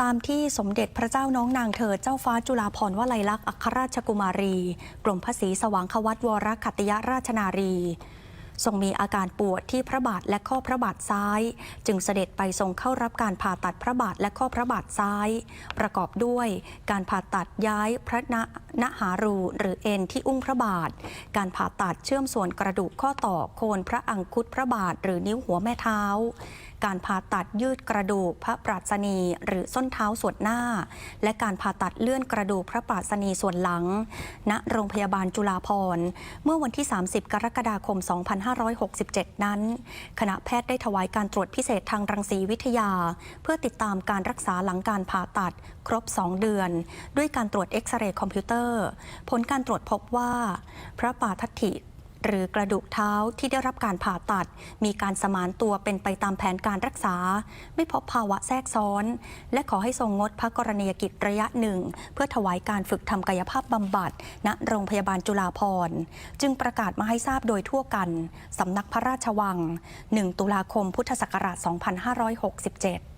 ตามที่สมเด็จพระเจ้าน้องนางเธอเจ้าฟ้าจุฬาภรณ์วลัยลักษณ์อัครราชกุมารี กรมพระศรีสว่างควัตวรขัตยราชนารีทรงมีอาการปวดที่พระบาทและข้อพระบาทซ้าย จึงเสด็จไปทรงเข้ารับการผ่าตัดพระบาทและข้อพระบาทซ้าย ประกอบด้วยการผ่าตัดย้ายพระนนหารูหรือเอ็นที่อุ้งพระบาท การผ่าตัดเชื่อมส่วนกระดูกข้อต่อโคนพระอังคุตพระบาทหรือนิ้วหัวแม่เท้าการผ่าตัดยืดกระดูกพระปราศนี หรือส้นเท้าส่วนหน้า และการผ่าตัดเลื่อนกระดูกพระปราศนีส่วนหลัง ณโรงพยาบาลจุฬาภรณ์เมื่อวันที่ 30 กรกฎาคม 2567 นั้น คณะแพทย์ได้ถวายการตรวจพิเศษทางรังสีวิทยา เพื่อติดตามการรักษาหลังการผ่าตัด ครบ 2 เดือน ด้วยการตรวจเอ็กซเรย์คอมพิวเตอร์ ผลการตรวจพบว่า พระปาทัตถิ หรือกระดูกเท้าที่ได้รับการผ่าตัด มีการสมานตัวเป็นไปตามแผนการรักษา ไม่พบภาวะแทรกซ้อน และขอให้ทรงงดพระกรณียกิจระยะหนึ่ง เพื่อถวายการฝึกทำกายภาพบำบัด ณโรงพยาบาลจุฬาภรณ์จึงประกาศมาให้ทราบโดยทั่วกันสำนักพระราชวัง 1 ตุลาคมพุทธศักราช 2567